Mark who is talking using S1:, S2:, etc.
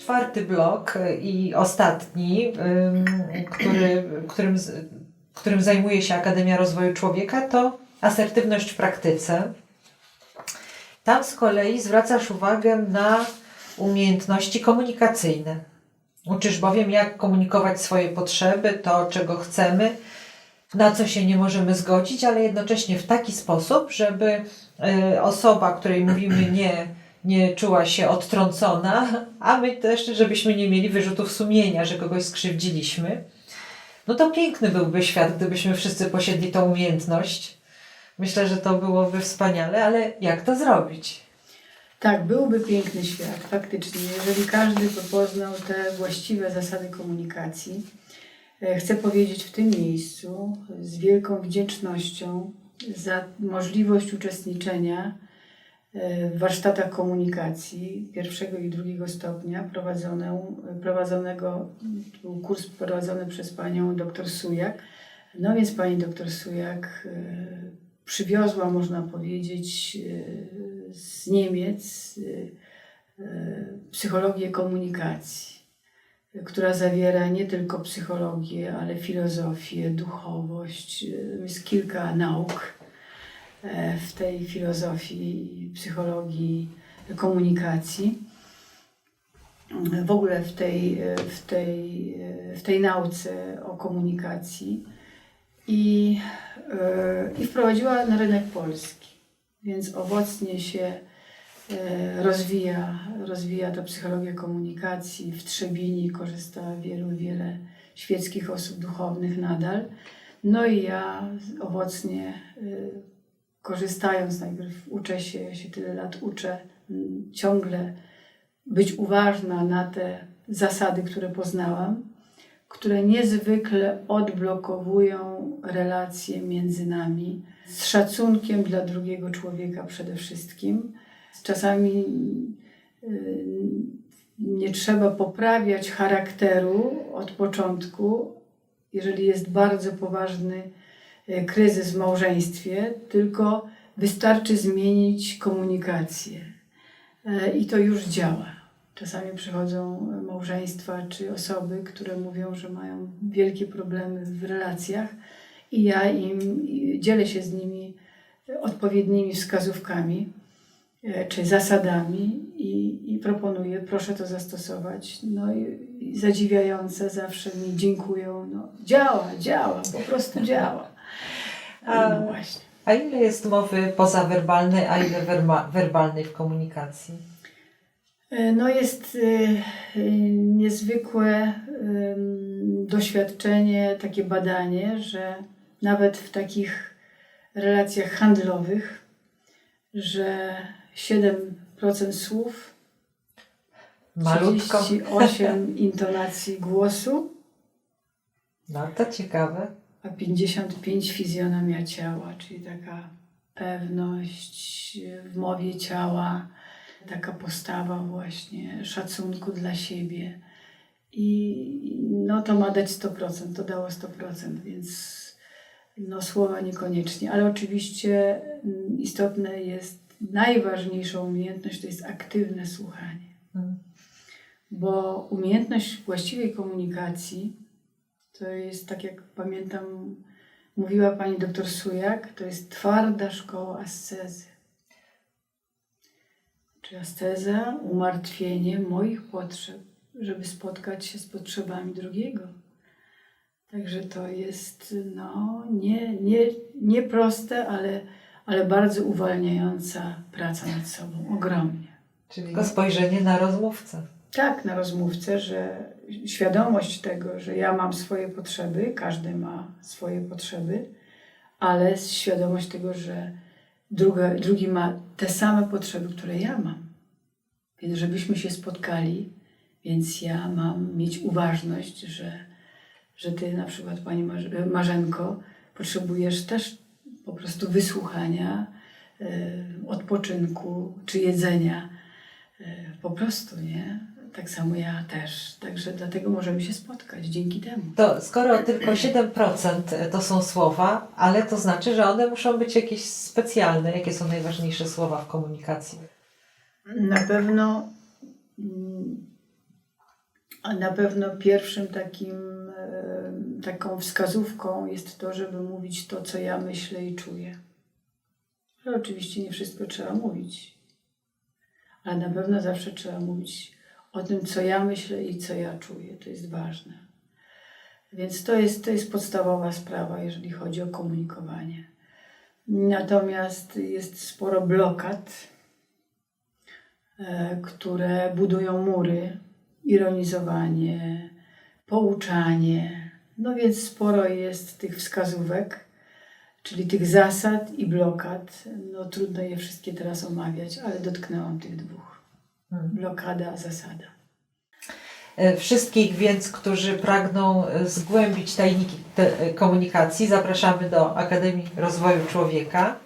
S1: czwarty blok y, i ostatni, który, którym, którym zajmuje się Akademia Rozwoju Człowieka, to asertywność w praktyce. Tam z kolei zwracasz uwagę na umiejętności komunikacyjne. Uczysz bowiem, jak komunikować swoje potrzeby, to czego chcemy, na co się nie możemy zgodzić, ale jednocześnie w taki sposób, żeby y, osoba, której mówimy nie, nie czuła się odtrącona, a my też, żebyśmy nie mieli wyrzutów sumienia, że kogoś skrzywdziliśmy. No to piękny byłby świat, gdybyśmy wszyscy posiedli tą umiejętność. Myślę, że to byłoby wspaniale, ale jak to zrobić?
S2: Tak, byłby piękny świat, faktycznie, jeżeli każdy by poznał te właściwe zasady komunikacji. E, Chcę powiedzieć w tym miejscu z wielką wdzięcznością za możliwość uczestniczenia w warsztatach komunikacji pierwszego i drugiego stopnia prowadzonego, był kurs prowadzony przez panią dr Sujak. No więc pani dr Sujak e, przywiozła, można powiedzieć, e, z Niemiec e, e, psychologię komunikacji, e, która zawiera nie tylko psychologię, ale filozofię, duchowość. e, Jest kilka nauk e, w tej filozofii psychologii komunikacji. W ogóle w tej, e, w tej, e, w tej nauce o komunikacji i, e, i wprowadziła na rynek polski. Więc owocnie się e, rozwija, rozwija ta psychologia komunikacji. W Trzebini korzysta wielu, wiele świeckich osób duchownych nadal. No i ja owocnie e, korzystając, najpierw uczę się, ja się tyle lat uczę, m, ciągle być uważna na te zasady, które poznałam, które niezwykle odblokowują relacje między nami, z szacunkiem dla drugiego człowieka przede wszystkim. Czasami y, nie trzeba poprawiać charakteru od początku, jeżeli jest bardzo poważny kryzys w małżeństwie, tylko wystarczy zmienić komunikację. E, I to już działa. Czasami przychodzą małżeństwa czy osoby, które mówią, że mają wielkie problemy w relacjach, i ja im dzielę się z nimi odpowiednimi wskazówkami e, czy zasadami i, i proponuję, proszę to zastosować. No i, i zadziwiające zawsze mi dziękują. No, działa, działa, po prostu działa.
S1: A-
S2: No właśnie.
S1: A ile jest mowy pozawerbalnej, a ile werma, werbalnej w komunikacji?
S2: E, No jest e, e, niezwykłe doświadczenie, takie badanie, że nawet w takich relacjach handlowych, że 7% słów,
S1: Malutko.
S2: 38 intonacji głosu,
S1: No to ciekawe.
S2: A 55 fizjonomia ciała, czyli taka pewność w mowie ciała, taka postawa właśnie szacunku dla siebie. I no to ma dać 100%, to dało 100%, więc no słowa niekoniecznie, ale oczywiście mm, istotne jest, najważniejszą umiejętność to jest aktywne słuchanie
S1: Mm.
S2: bo umiejętność właściwej komunikacji to jest, tak jak pamiętam, mówiła pani doktor Sujak, to jest twarda szkoła ascezy. Czy asceza, umartwienie moich potrzeb, żeby spotkać się z potrzebami drugiego. Także to jest no, nie, nie, nie proste, ale, ale bardzo uwalniająca praca nad sobą, ogromnie.
S1: Czyli tylko spojrzenie na rozmówcę.
S2: Tak, na rozmówcę, że świadomość tego, że ja mam swoje potrzeby, każdy ma swoje potrzeby, ale świadomość tego, że druga, drugi ma te same potrzeby, które ja mam. Więc żebyśmy się spotkali, więc ja mam mieć uważność, że, że ty na przykład, Pani Marz- Marzenko, potrzebujesz też po prostu wysłuchania, e, odpoczynku czy jedzenia. E, Po prostu, nie? Tak samo ja też. Także dlatego możemy się spotkać dzięki temu.
S1: To skoro tylko 7% to są słowa, ale to znaczy, że one muszą być jakieś specjalne. Jakie są najważniejsze słowa w komunikacji?
S2: Na pewno mm, A na pewno pierwszym takim, e, taką wskazówką jest to, żeby mówić to, co ja myślę i czuję. Ale oczywiście nie wszystko trzeba mówić. Ale na pewno zawsze trzeba mówić o tym, co ja myślę i co ja czuję. To jest ważne. Więc to jest, to jest podstawowa sprawa, jeżeli chodzi o komunikowanie. Natomiast jest sporo blokad, e, które budują mury, ironizowanie, pouczanie. No więc sporo jest tych wskazówek, czyli tych zasad i blokad. No trudno je wszystkie teraz omawiać, ale dotknęłam tych dwóch. Blokada, zasada.
S1: E, Wszystkich więc, którzy pragną e, zgłębić tajniki e, komunikacji, zapraszamy do Akademii Rozwoju Człowieka.